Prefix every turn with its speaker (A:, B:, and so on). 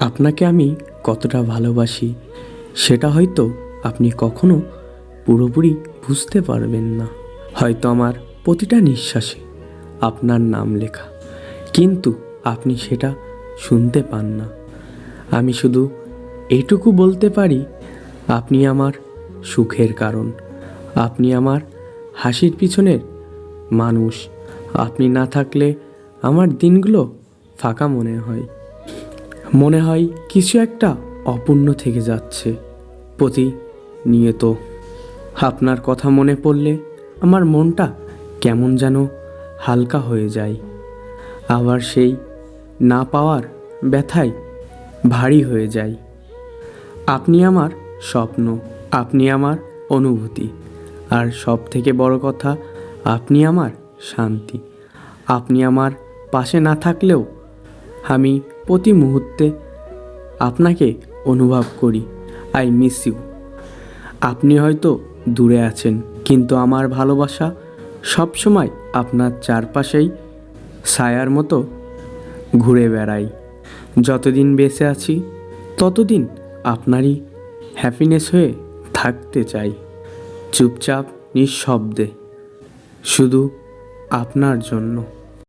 A: আপনাকে আমি কতটা ভালোবাসি, সেটা হয়তো আপনি কখনো পুরোপুরি বুঝতে পারবেন না। হয়তো আমার প্রতিটা নিঃশ্বাসে আপনার নাম লেখা, কিন্তু আপনি সেটা শুনতে পান না। আমি শুধু এইটুকু বলতে পারি, আপনি আমার সুখের কারণ, আপনি আমার হাসির পিছনের মানুষ, আপনি না থাকলে আমার দিনগুলো ফাঁকা মনে হয়। মনে হয় কিছু একটা অপূর্ণ থেকে যাচ্ছে। প্রতি প্রতিনিয়ত আপনার কথা মনে পড়লে আমার মনটা কেমন যেন হালকা হয়ে যায়। আবার সেই না পাওয়ার ব্যথায় ভারী হয়ে যায়। আপনি আমার স্বপ্ন, আপনি আমার অনুভূতি। আর সব থেকে বড় কথা, আপনি আমার শান্তি। আপনি আমার পাশে না থাকলেও আমি প্রতি মুহূর্তে আপনাকে অনুভব করি। আই মিস ইউ আপনি হয়তো দূরে আছেন, কিন্তু আমার ভালোবাসা সবসময় আপনার চারপাশেই ছায়ার মতো ঘুরে বেড়াই যতদিন বেঁচে আছি, ততদিন আপনারই হ্যাপিনেস হয়ে থাকতে চাই। চুপচাপ, নিঃশব্দে, শুধু আপনার জন্য।